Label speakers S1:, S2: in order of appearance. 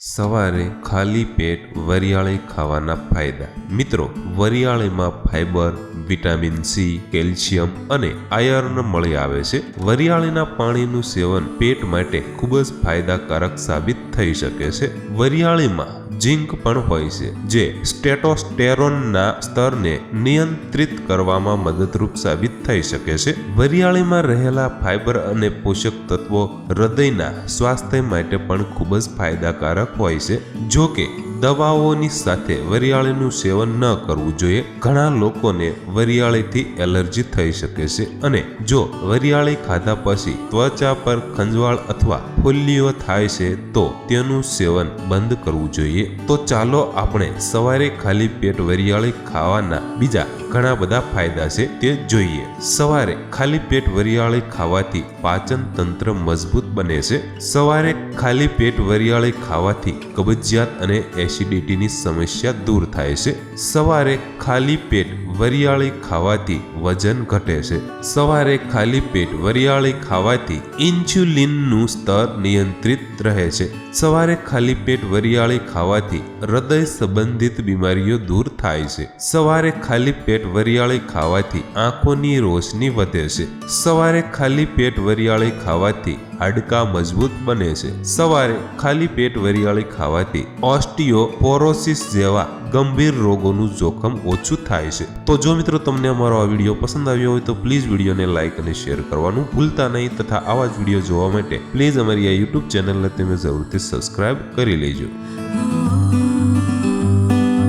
S1: સવારે ખાલી પેટ વરિયાળી ખાવાના ફાયદા. મિત્રો, વરિયાળીમાં ફાઇબર વિટામિન સી, કેલ્શિયમ અને આયર્ન મળી આવે છે. વરિયાળીના પાણીનું સેવન પેટ માટે ખૂબ જ ફાયદાકારક સાબિત થઈ શકે છે. વરિયાળીમાં ઝિંક પણ હોય છે, જે સ્ટેટોસ્ટેરોનના સ્તરને નિયંત્રિત કરવામાં મદદરૂપ સાબિત થઈ શકે છે. વરિયાળીમાં રહેલા ફાઇબર અને પોષક તત્વો હૃદયના સ્વાસ્થ્ય માટે પણ ખૂબ જ ફાયદાકારક હોય છે, જો કે દવાઓની સાથે વરિયાળીનું સેવન ન કરવું જોઈએ. ઘણા લોકોને વરિયાળીથી એલર્જી થઈ શકે છે અને જો વરિયાળી ખાધા પછી ત્વચા પર ખંજવાળ અથવા ફોલ્લીઓ થાય છે તો તેનું સેવન બંધ કરવું જોઈએ. તો ચાલો આપણે સવારે ખાલી પેટ વરિયાળી ખાવાના બીજા ઘણા બધા ફાયદા છે તે જોઈએ. સવારે ખાલી પેટ વરિયાળી ખાવાથી પાચન તંત્ર મજબૂત બને છે. સવારે ખાલી પેટ વરિયાળી ખાવાથી કબજિયાત અને એસિડિટીની સમસ્યા દૂર થાય છે. સવારે ખાલી પેટ વરિયાળી ખાવાથી વજન ઘટે છે. સવારે ખાલી પેટ વરિયાળી ખાવાથી ઇન્સ્યુલિનનું સ્તર નિયંત્રિત રહે છે. સવારે ખાલી પેટ વરિયાળી ખાવાથી હૃદય સંબંધિત બીમારીઓ દૂર થાય છે. સવારે ખાલી પેટ વરિયાળી ખાવાથી આંખોની રોશની વધે છે. સવારે ખાલી પેટ વરિયાળી ખાવાથી હાડકાં મજબૂત બને છે. સવારે ખાલી પેટ વરિયાળી ખાવાથી ઓસ્ટિયોપોરોસિસ જેવા ગંભીર રોગોનું જોખમ ઓછું થાય છે. તો જો મિત્રો તમને અમારો આ વીડિયો પસંદ આવ્યો હોય તો પ્લીઝ વિડીયોને લાઇક અને શેર કરવાનું ભૂલતા નહીં તથા આવા જ વીડિયો જોવા માટે પ્લીઝ અમારી આ યુટ્યુબ ચેનલને તમે જરૂરથી સબસ્ક્રાઇબ કરી લેજો.